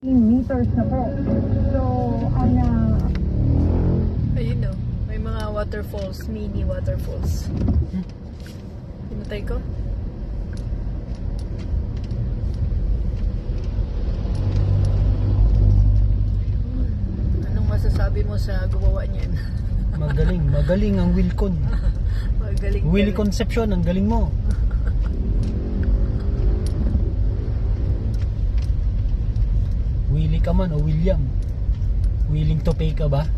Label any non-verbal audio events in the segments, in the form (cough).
meters na po. So, ang uh, Ayun o. May mga waterfalls, mini waterfalls. Pinatay ko? Anong masasabi mo sa gumawa niyan? Magaling, magaling ang Wilcon. (laughs) Magaling. Willie galing. Concepcion, ang galing mo. Willie ka man o William? Willing to pay ka ba?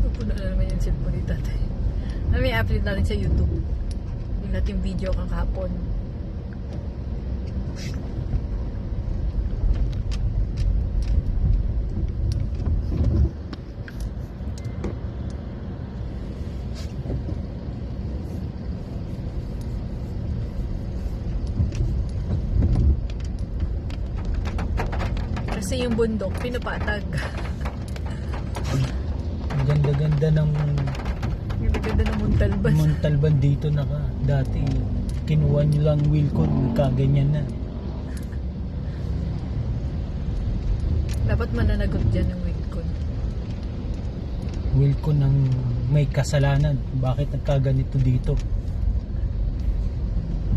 Pupuno na naman yung cellphone ni tatay. Na may upload na rin sa YouTube. Yung natin video kang kahapon. Kasi yung bundok, pinapatag. Ang ganda-ganda ng Yung ganda ng Muntalban. Montalban dito na ka. Dati, kinuha nyo lang Wilcon, kaganyan na. Dapat mananagot dyan yung Wilcon. Wilcon ang may kasalanan. Bakit nagkaganito dito?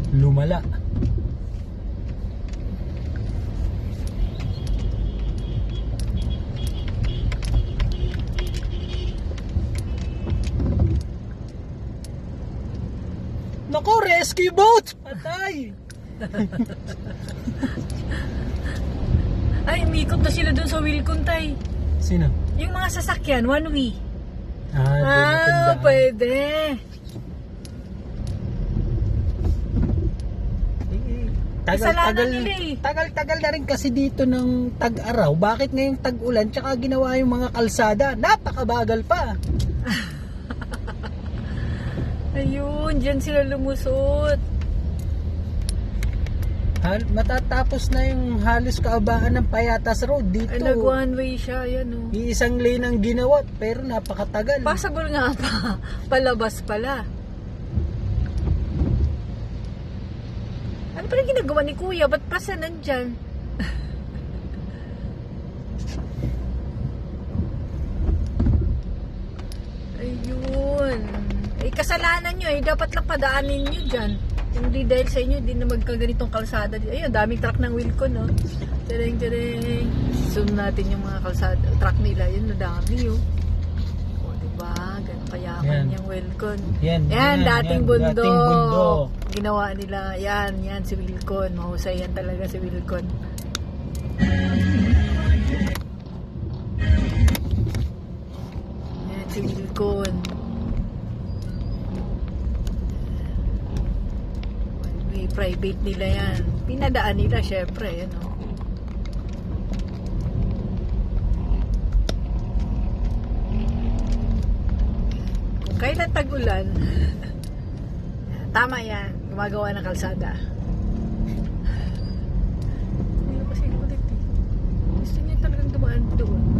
Lumala. Nako, rescue boat! Patay! Ay, umikot na sila dun sa Wilcon, tay. Sino? Yung mga sasakyan, one way. Ah, Ah, pwede. Tagal, Kasalanan tagal, nila eh. tagal, tagal na rin kasi dito ng tag-araw. Bakit ngayong tag-ulan tsaka ginawa yung mga kalsada? Napakabagal pa. (laughs) Ayun, dyan sila lumusot. Hal, matatapos na yung halos kaabaan ng Payatas Road dito. Ay, nag one way siya, yan o. Iisang lane ang ginawa pero napakatagal. Possible nga pa, (laughs) palabas pala. Ano pala ginagawa ni Kuya? Ba't pa siya nandyan? Ayun. Eh, kasalanan nyo eh. Dapat lang padaanin nyo dyan. Hindi dahil sa inyo, hindi na magkaganitong kalsada. Ayun, daming truck ng Wilco, no? Tereng, tereng. Zoom natin yung mga kalsada, truck nila. Yun, dami, oh. O, diba? Ganun kayaman Yan. yung Wilcon. Yan, Yan, dating bundok. Dating bundok. Ginawa nila, yan, yan si Wilcon. Mahusay yan talaga si Wilcon. Yan, si Wilcon. May private nila yan. Pinadaan nila, syempre. Kung kailan tag-ulan, (laughs) tama yan, gumagawa ng kalsada. Hindi kasi ulit eh. Gusto niya talagang dumaan doon.